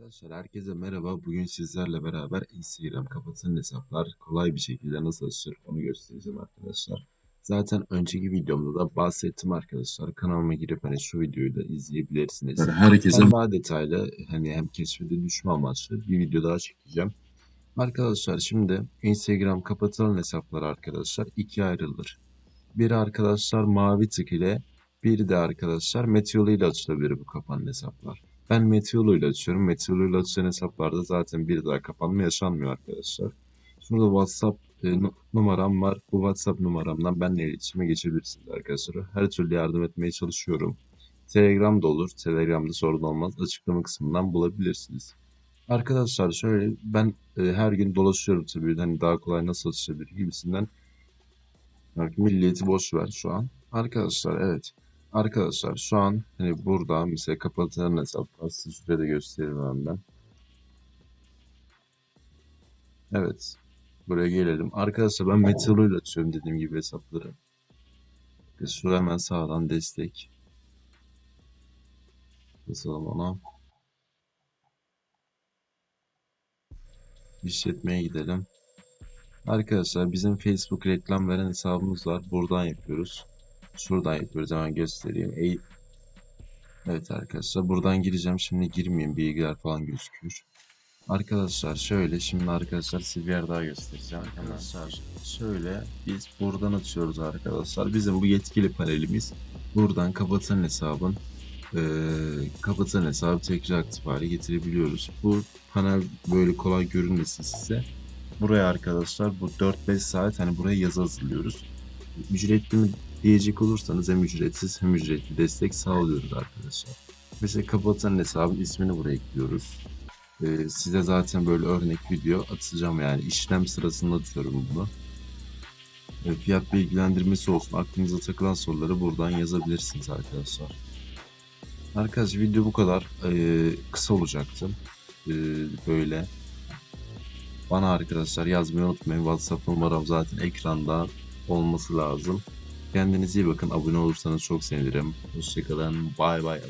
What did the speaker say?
Arkadaşlar herkese merhaba. Bugün sizlerle beraber Instagram kapatın hesaplar kolay bir şekilde nasıl açılır onu göstereceğim arkadaşlar. Zaten önceki videomda da bahsettim arkadaşlar. Kanalıma girip hani şu videoyu da izleyebilirsiniz. Herkese Ben daha detaylı hani hem keşfede düşme amaçlı bir video daha çekeceğim. Arkadaşlar şimdi Instagram kapatılan hesaplar arkadaşlar ikiye ayrılır. Biri arkadaşlar mavi tık ile bir de arkadaşlar Meteor ile açılabilir bu kapanan hesaplar. Ben Meteor ile açıyorum. Meteor ile açılan hesaplarda zaten bir daha kapanma yaşanmıyor arkadaşlar. Şurada WhatsApp e, nu- numaram var. Bu WhatsApp numaramdan benimle iletişime geçebilirsiniz arkadaşlar. Her türlü yardım etmeye çalışıyorum. Telegram da olur. Telegram'da sorun olmaz. Açıklama kısmından bulabilirsiniz. Arkadaşlar şöyle ben e, her gün dolaşıyorum tabii. Hani daha kolay nasıl açılabilir gibisinden. Milliyeti boş ver şu an. Arkadaşlar evet. Arkadaşlar şu an hani burada mesela kapatılan hesap var. Size şurada göstereyim ben. Evet. Buraya gelelim. Arkadaşlar ben ile açıyorum dediğim gibi hesapları. Ve Şu hemen sağdan destek. Basalım ona. İşletmeye gidelim. Arkadaşlar bizim Facebook reklam veren hesabımız var. Buradan yapıyoruz. Şuradan yapıyoruz. Hemen göstereyim. Ey- Evet arkadaşlar buradan gireceğim. Şimdi girmeyeyim. Bilgiler falan gözüküyor. Arkadaşlar şöyle şimdi arkadaşlar size bir yer daha göstereceğim. Arkadaşlar şöyle biz buradan açıyoruz arkadaşlar. Bizim bu yetkili panelimiz buradan kapatan hesabın eee kapatan hesabı tekrar aktif hale getirebiliyoruz. Bu panel böyle kolay görünmesin size. Buraya arkadaşlar bu 4-5 saat hani buraya yazı hazırlıyoruz. Ücretli mi diyecek olursanız hem ücretsiz hem ücretli destek sağlıyoruz arkadaşlar. Mesela kapatan hesabın ismini buraya ekliyoruz. Ee, size zaten böyle örnek video atacağım yani işlem sırasında atıyorum bunu. Ee, fiyat bilgilendirmesi olsun aklınıza takılan soruları buradan yazabilirsiniz arkadaşlar. Arkadaşlar video bu kadar ee, kısa olacaktı. Ee, böyle bana arkadaşlar yazmayı unutmayın. WhatsApp numaram zaten ekranda olması lazım. Kendinize iyi bakın. Abone olursanız çok sevinirim. Hoşçakalın. Bay bay.